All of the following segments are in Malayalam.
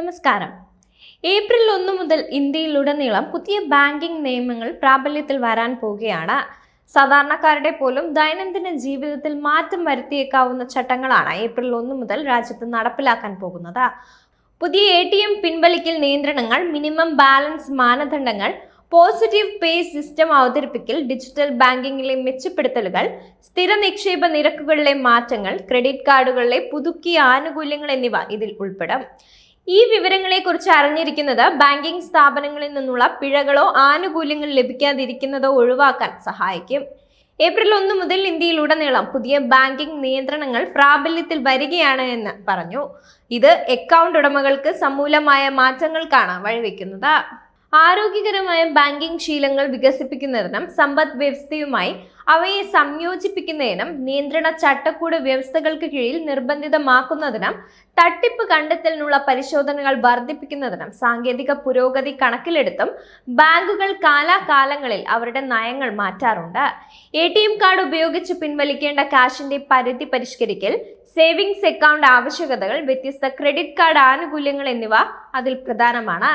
നമസ്കാരം. ഏപ്രിൽ ഒന്ന് മുതൽ ഇന്ത്യയിലുടനീളം പുതിയ ബാങ്കിംഗ് നിയമങ്ങൾ പ്രാബല്യത്തിൽ വരാൻ പോവുകയാണ്. സാധാരണക്കാരുടെ പോലും ദൈനംദിന ജീവിതത്തിൽ മാറ്റം വരുത്തിയേക്കാവുന്ന ചട്ടങ്ങളാണ് ഏപ്രിൽ ഒന്ന് മുതൽ രാജ്യത്ത് നടപ്പിലാക്കാൻ പോകുന്നത്. പുതിയ എ ടി എം പിൻവലിക്കൽ നിയന്ത്രണങ്ങൾ മിനിമം ബാലൻസ് മാനദണ്ഡങ്ങൾ പോസിറ്റീവ് പേ സിസ്റ്റം അവതരിപ്പിക്കൽ ഡിജിറ്റൽ ബാങ്കിങ്ങിലെ മെച്ചപ്പെടുത്തലുകൾ സ്ഥിര നിക്ഷേപ നിരക്കുകളിലെ മാറ്റങ്ങൾ ക്രെഡിറ്റ് കാർഡുകളിലെ പുതുക്കിയ ആനുകൂല്യങ്ങൾ എന്നിവ ഇതിൽ ഉൾപ്പെടും. ഈ വിവരങ്ങളെക്കുറിച്ച് അറിഞ്ഞിരിക്കുന്നത് ബാങ്കിംഗ് സ്ഥാപനങ്ങളിൽ നിന്നുള്ള പിഴകളോ ആനുകൂല്യങ്ങൾ ലഭിക്കാതിരിക്കുന്നതോ ഒഴിവാക്കാൻ സഹായിക്കും. ഏപ്രിൽ ഒന്ന് മുതൽ ഇന്ത്യയിൽ ഇന്ത്യയിലുടനീളം പുതിയ ബാങ്കിംഗ് നിയന്ത്രണങ്ങൾ പ്രാബല്യത്തിൽ വരികയാണ് എന്ന് പറഞ്ഞു. ഇത് അക്കൗണ്ട് ഉടമകൾക്ക് സമൂലമായ മാറ്റങ്ങൾക്കാണ് വഴിവെക്കുന്നത്. ആരോഗ്യകരമായ ബാങ്കിംഗ് ശീലങ്ങൾ വികസിപ്പിക്കുന്നതിനും സമ്പദ് വ്യവസ്ഥയുമായി അവയെ സംയോജിപ്പിക്കുന്നതിനും നിയന്ത്രണ ചട്ടക്കൂട് വ്യവസ്ഥകൾക്ക് കീഴിൽ നിർബന്ധിതമാക്കുന്നതിനും തട്ടിപ്പ് കണ്ടെത്തലിനുള്ള പരിശോധനകൾ വർദ്ധിപ്പിക്കുന്നതിനും സാങ്കേതിക പുരോഗതി കണക്കിലെടുത്തും ബാങ്കുകൾ കാലാകാലങ്ങളിൽ അവരുടെ നയങ്ങൾ മാറ്റാറുണ്ട്. എ ടി എം കാർഡ് ഉപയോഗിച്ച് പിൻവലിക്കേണ്ട കാശിന്റെ പരിധി പരിഷ്കരിക്കൽ സേവിങ്സ് അക്കൗണ്ട് ആവശ്യകതകൾ വ്യത്യസ്ത ക്രെഡിറ്റ് കാർഡ് ആനുകൂല്യങ്ങൾ എന്നിവ അതിൽ പ്രധാനമാണ്.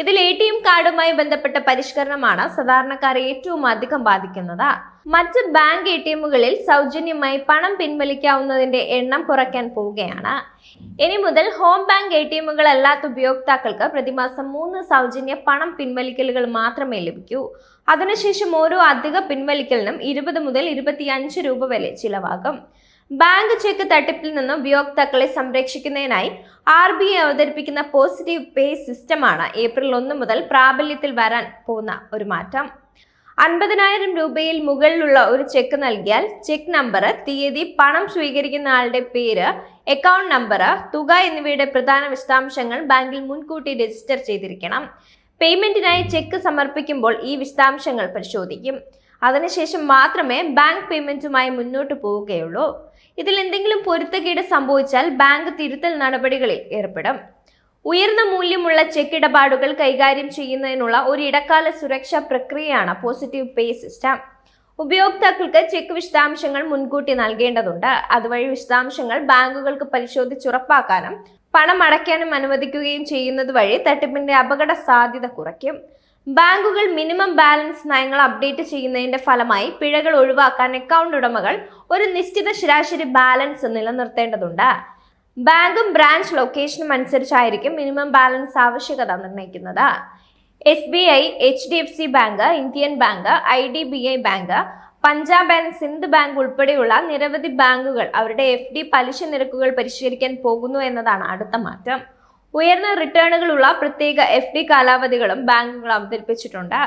ഇതിൽ എ ടി എം കാർഡുമായി ബന്ധപ്പെട്ട പരിഷ്കരണമാണ് സാധാരണക്കാരെ ഏറ്റവും അധികം ബാധിക്കുന്നത്. മറ്റ് ബാങ്ക് എ ടി എമ്മുകളിൽ സൗജന്യമായി പണം പിൻവലിക്കാവുന്നതിന്റെ എണ്ണം കുറയ്ക്കാൻ പോവുകയാണ്. ഇനി മുതൽ ഹോം ബാങ്ക് എ ടി എമ്മുകൾ അല്ലാത്ത ഉപയോക്താക്കൾക്ക് പ്രതിമാസം മൂന്ന് സൗജന്യ പണം പിൻവലിക്കലുകൾ മാത്രമേ ലഭിക്കൂ. അതിനുശേഷം ഓരോ അധിക പിൻവലിക്കലിനും ഇരുപത് മുതൽ ഇരുപത്തിയഞ്ച് രൂപ വരെ ചിലവാകും. ബാങ്ക് ചെക്ക് തട്ടിപ്പിൽ നിന്ന് ഉപയോക്താക്കളെ സംരക്ഷിക്കുന്നതിനായി ആർ ബി ഐ അവതരിപ്പിക്കുന്ന പോസിറ്റീവ് പേ സിസ്റ്റമാണ് ഏപ്രിൽ ഒന്ന് മുതൽ പ്രാബല്യത്തിൽ വരാൻ പോകുന്ന ഒരു മാറ്റം. അൻപതിനായിരം രൂപയിൽ മുകളിലുള്ള ഒരു ചെക്ക് നൽകിയാൽ ചെക്ക് നമ്പർ തീയതി പണം സ്വീകരിക്കുന്ന ആളുടെ പേര് അക്കൗണ്ട് നമ്പർ തുക എന്നിവയുടെ പ്രധാന വിശദാംശങ്ങൾ ബാങ്കിൽ മുൻകൂട്ടി രജിസ്റ്റർ ചെയ്തിരിക്കണം. പേയ്മെന്റിനായി ചെക്ക് സമർപ്പിക്കുമ്പോൾ ഈ വിശദാംശങ്ങൾ പരിശോധിക്കും. അതിനുശേഷം മാത്രമേ ബാങ്ക് പേയ്മെന്റുമായി മുന്നോട്ട് പോവുകയുള്ളൂ. ഇതിൽ എന്തെങ്കിലും പൊരുത്തക്കേട് സംഭവിച്ചാൽ ബാങ്ക് തിരുത്തൽ നടപടികളിൽ ഏർപ്പെടും. ഉയർന്ന മൂല്യമുള്ള ചെക്ക് ഇടപാടുകൾ കൈകാര്യം ചെയ്യുന്നതിനുള്ള ഒരു ഇടക്കാല സുരക്ഷാ പ്രക്രിയയാണ് പോസിറ്റീവ് പേ സിസ്റ്റം ഉപയോക്താക്കൾക്ക് ചെക്ക് വിശദാംശങ്ങൾ മുൻകൂട്ടി നൽകേണ്ടതുണ്ട്. അതുവഴി വിശദാംശങ്ങൾ ബാങ്കുകൾക്ക് പരിശോധിച്ചുറപ്പാക്കാനും പണം അടയ്ക്കാനും അനുവദിക്കുകയും ചെയ്യുന്നത് വഴി തട്ടിപ്പിന്റെ അപകട സാധ്യത കുറയ്ക്കും. ബാങ്കുകൾ മിനിമം ബാലൻസ് നയങ്ങൾ അപ്ഡേറ്റ് ചെയ്യുന്നതിന്റെ ഫലമായി പിഴകൾ ഒഴിവാക്കാൻ അക്കൗണ്ട് ഉടമകൾ ഒരു നിശ്ചിത ശരാശരി ബാലൻസ് നിലനിർത്തേണ്ടതുണ്ട്. ബാങ്കും ബ്രാഞ്ച് ലൊക്കേഷനും അനുസരിച്ചായിരിക്കും മിനിമം ബാലൻസ് ആവശ്യകത നിർണയിക്കുന്നത്. S B I H D F C bank Indian bank I D B I bank Punjab and Sind bank ഉൾപ്പെടെയുള്ള നിരവധി ബാങ്കുകൾ അവരുടെ എഫ് ഡി പലിശ നിരക്കുകൾ പരിഷ്കരിക്കാൻ പോകുന്നു എന്നതാണ് അടുത്ത മാറ്റം. ഉയർന്ന റിട്ടേണുകളുള്ള പ്രത്യേക എഫ് ഡി കാലാവധികളും ബാങ്കുകൾ അവതരിപ്പിച്ചിട്ടുണ്ട്.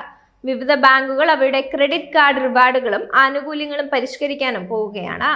വിവിധ ബാങ്കുകൾ അവരുടെ ക്രെഡിറ്റ് കാർഡ് റിവാർഡുകളും ആനുകൂല്യങ്ങളും പരിഷ്കരിക്കാനും പോവുകയാണ്.